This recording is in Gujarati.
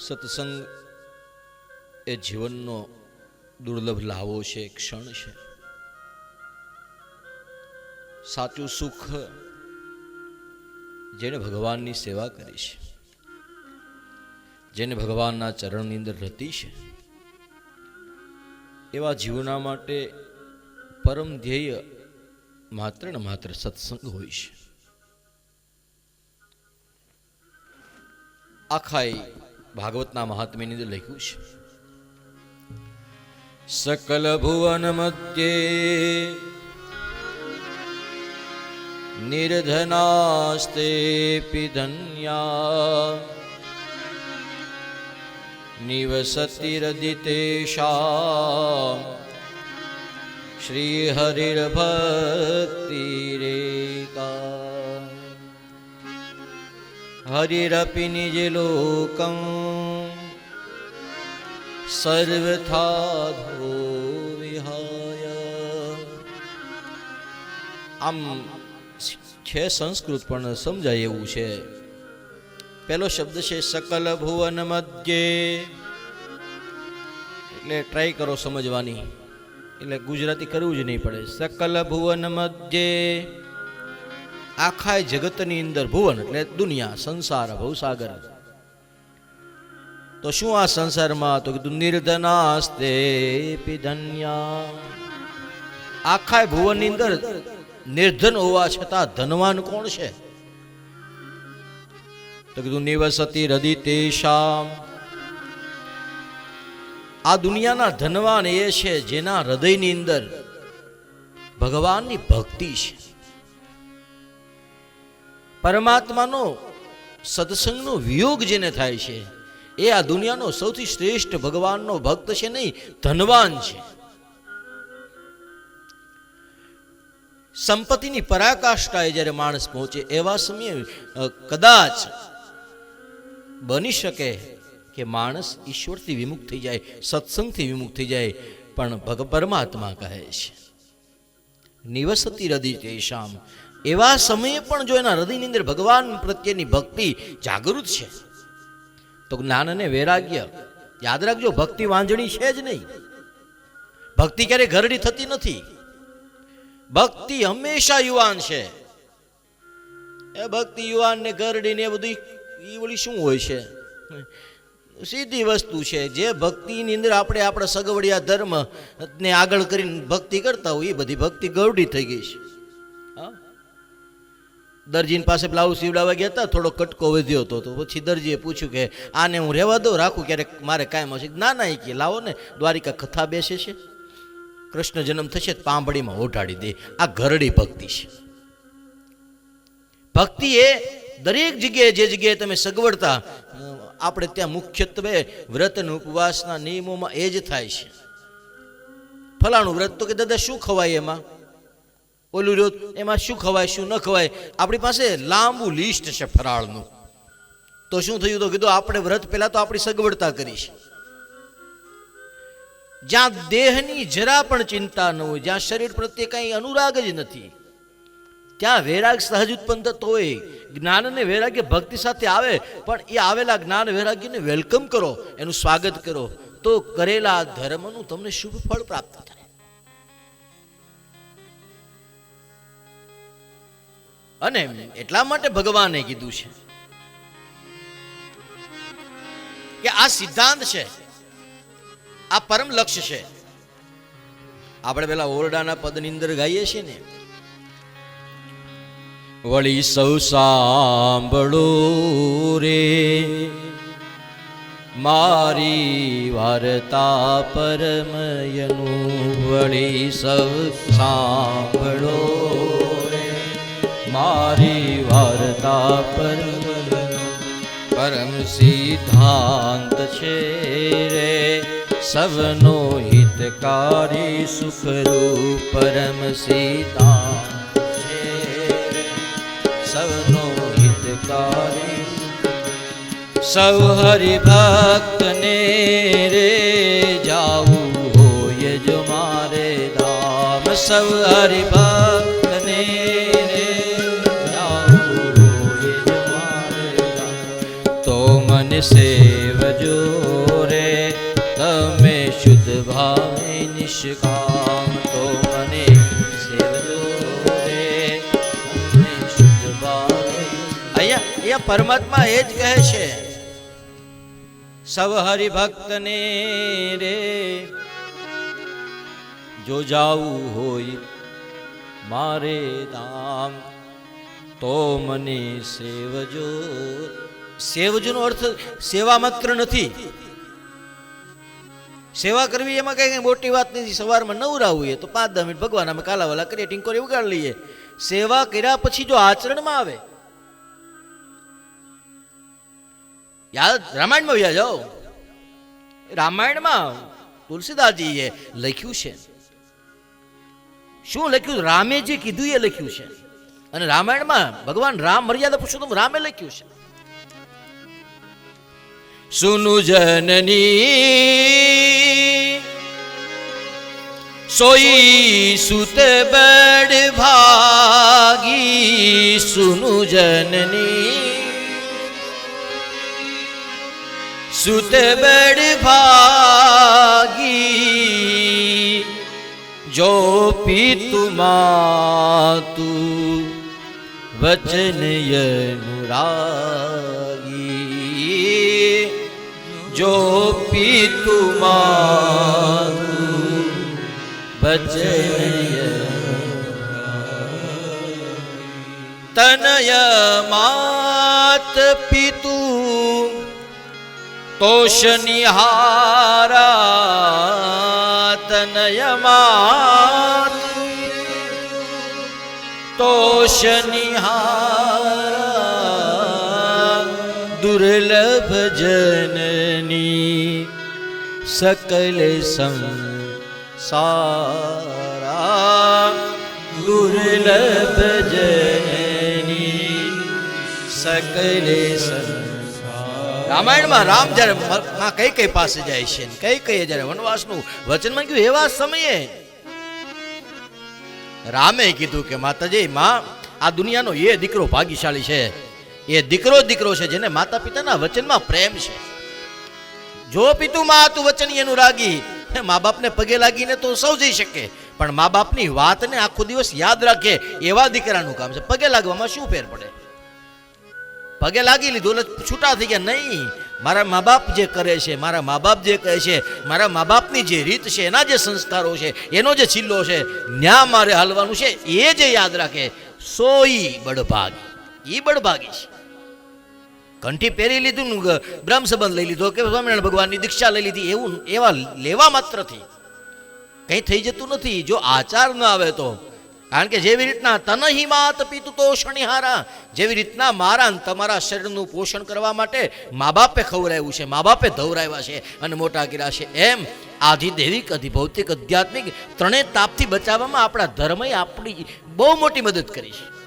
સત્સંગ એ જીવનનો દુર્લભ લાવો છે ક્ષણ છે. સાચું સુખ જેણે ભગવાનની સેવા કરી છે, જેને ભગવાનના ચરણની અંદર રતી છે, એવા જીવના માટે પરમ ધ્યેય માત્ર ને માત્ર સત્સંગ હોય છે. આખા ભાગવતના મહાત્મ્યની અંદર લખ્યું છે. સકલ ભુવન મધ્યે નિર્ધનાસ્તે ધન્યા નિવસતિરદિતેષા શ્રીહરિર્ભક્તિરેકા હરિરપि નિજલોકં લોક ધો વિહાય. આમ છે સંસ્કૃત પણ સમજાય એવું છે. પહેલો શબ્દ છે સકલ ભુવન મધ્યે. એટલે ટ્રાય કરો સમજવાની. એટલે ગુજરાતી કરવું જ નહીં પડે. સકલ ભુવન મધ્યે. આખા જગતની અંદર ભુવન એટલે દુનિયા, સંસાર, ભવસાગર. તો શું આ સંસારમાં? તો કીધું, નિર્ધનાસ્તે ધન્યા આખા ભુવનની અંદર નિર્ધન હોવા છતાં ધનવાન કોણ છે? તો કીધું, નિવસતી હૃદય તેશામ. આ દુનિયાના ધનવાન એ છે જેના હૃદયની અંદર ભગવાનની ભક્તિ છે. પરમાત્માનો સત્સંગનો વિયોગ જેને થાય છે, એ આ દુનિયાનો સૌથી શ્રેષ્ઠ ભગવાનનો ભક્ત છે નહીં ધનવાન છે. સંપત્તિની પરાકાષ્ઠાએ જ્યારે માણસ પહોંચે, એવા સમયે કદાચ બની શકે કે માણસ ઈશ્વરથી વિમુખ થઈ જાય, સત્સંગથી વિમુખ થઈ જાય, પણ ભગ, પરમાત્મા કહે છે. નિવસતી હૃદય તેષામ એવા સમયે પણ જો એના હૃદયની અંદર ભગવાન પ્રત્યેની ભક્તિ જાગૃત છે, તો જ્ઞાન અને વૈરાગ્ય યાદ રાખજો, ભક્તિ વાંજણી છે જ નહીં. ભક્તિ ક્યારે ઘરડી થતી નથી. ભક્તિ હંમેશા યુવાન છે. એ ભક્તિ યુવાન ને ઘરડી ને બધું એ વળી શું હોય છે? સીધી વસ્તુ છે, જે ભક્તિની અંદર આપણે આપણા સગવડિયા ધર્મ ને આગળ કરીને ભક્તિ કરતા હોય, એ બધી ભક્તિ ગરડી થઈ ગઈ છે. હા? દરજીની પાસે બ્લાઉઝ સીવડાવવા ગયા હતા, થોડો કટકો વધ્યો હતો, તો પછી દરજીએ પૂછ્યું કે, આને હું રહેવા દઉં, રાખું ક્યારેક મારે કાયમ હશે? ના ના, એ કે, લાવો ને, દ્વારિકા કથા બેસે છે. કૃષ્ણ જન્મ થશે પાંભળીમાં ઓઢાડી દે, આ ઘરડી ભક્તિ છે. ભક્તિ એ દરેક જગ્યાએ, જે જગ્યાએ તમે સગવડતા આપણે ત્યાં મુખ્યત્વે વ્રત ઉપવાસના નિયમોમાં એ જ થાય છે. ફલાણું વ્રત તો કે, દાદા, શું ખવાય એમાં? ઓલું રોજ એમાં શું ખવાય, શું ન ખવાય? આપણી પાસે લાંબુ લિસ્ટ છે ફરાળનું. તો શું થયું તો કીધું, આપણે વ્રત પહેલા તો આપણી સગવડતા કરીશ. જ્યાં દેહની જરા પણ ચિંતા ન હોય, જ્યાં શરીર પ્રત્યે કંઈ અનુરાગ જ નથી, ત્યાં વૈરાગ સહજ ઉત્પન્ન થતો હોય. જ્ઞાન અને વૈરાગ્ય ભક્તિ સાથે આવે, પણ એ આવેલા જ્ઞાન વૈરાગ્યને વેલકમ કરો, એનું સ્વાગત કરો. તો કરેલા ધર્મનું તમને શુભ ફળ પ્રાપ્ત થાય. અને એટલા માટે ભગવાને કીધું છે કે આ સિદ્ધાંત છે, આ પરમ લક્ષ્ય છે. આપણે પેલા ઓરડાના પદની અંદર ગાઈએ છીએ ને. વળી સૌ સાંભળો રે, મારી વાર્તા પરમયનું વળી સૌ સાંભળો મારી વાર્તા પરમ પરમ સિદ્ધાંત છે રે. સવનો હિતકારી સુખરૂપ પરમ સિદ્ધાંત છે સવનો હિતકારી સૌ હરિભક્ત ને રે. જાવું હોય જો મારે ધામ સૌ હરિભક્ત સેવ જો રે તમે શુદ્ધ ભાવે નિષ્કામ તો મને સેવજો રે તમે શુદ્ધ ભાવે અહીંયા અહીંયા પરમાત્મા એ જ કહે છે સવ હરિભક્તને રે જો જાવું હોય મારે દામ તો મને સેવજો સેવજોનો અર્થ સેવા માત્ર નથી. સેવા કરવી એમાં કઈ કઈ મોટી વાત નથી. સવારમાં નવરાવું એ તો પાંચ દસ મિનિટ ભગવાન અમે કાલાવાલા કરીએ, ટીંકોરી ઉગાડી લઈએ. સેવા કર્યા પછી જો આચરણમાં આવે. યાદ રામાયણમાં વ્યા જાઓ. રામાયણમાં તુલસીદાસજીએ લખ્યું છે. શું લખ્યું? રામે જે કીધું એ લખ્યું છે. અને રામાયણમાં ભગવાન રામ મર્યાદા પુરુષોત્તમ રામે લખ્યું છે. સુનુ જનની. સોઈ સુત બડ ભાગી સુનુ જનની. સુત બડ ભાગી જો પિતુ તું વચન અનુરાગી. જો પિતુ માતુ વચન તનય માત પિતુ તોષનિહારા તનય માત તોષનિહારા દુર્લભ જનની સંસારા દુર્લભ જનની સકલ સંસારા રામાયણમાં રામ જ્યારે મ- કઈ કઈ પાસે જાય છે કઈ કઈ જ્યારે વનવાસનું વચનમાં કહ્યું એવા સમયે રામે કીધું કે માતાજી, માં, આ દુનિયાનો એ દીકરો ભાગ્યશાળી છે. એ દીકરો દીકરો છે જેને માતા પિતાના વચનમાં પ્રેમ છે. જો પિતુ માં તું વચન એનું રાગી, હે મા બાપને પગે લાગીને તો સૌ જઈ શકે. પણ મા બાપની વાતને આખો દિવસ યાદ રાખે એવા દીકરાનું કામ છે. પગે લાગવામાં શું ફેર પડે? પગે લાગી લીધું એટલે છૂટા થઈ ગયા. નહીં, મારા મા બાપ જે કરે છે, મારા મા બાપ જે કહે છે, મારા મા બાપની જે રીત છે, એના જે સંસ્કારો છે, એનો જે છિલ્લો છે, ન્યા મારે હાલવાનું છે, એ જે યાદ રાખે. સોઈ બળભાગી. એ બળભાગી છે. કંઠી પહેરી લીધું બ્રહ્મ સંબંધ લઈ લીધો કે સ્વામિનારાયણ ભગવાનની દીક્ષા લઈ લીધી. એવું એવા લેવા માત્રથી કંઈ થઈ જતું નથી. જો આચાર ન આવે તો. કારણ કે જેવી રીતના તનહી માત પિતુ તો શનિહારા જેવી રીતના મારા તમારા શરીરનું પોષણ કરવા માટે મા બાપે ખવડાવ્યું છે. મા બાપે ધવરાવ્યા છે અને મોટા કર્યા છે. એમ આધિદેવિક, અધિભૌતિક, આધ્યાત્મિક ત્રણેય તાપથી બચાવવામાં આપણા ધર્મએ આપણી બહુ મોટી મદદ કરી છે.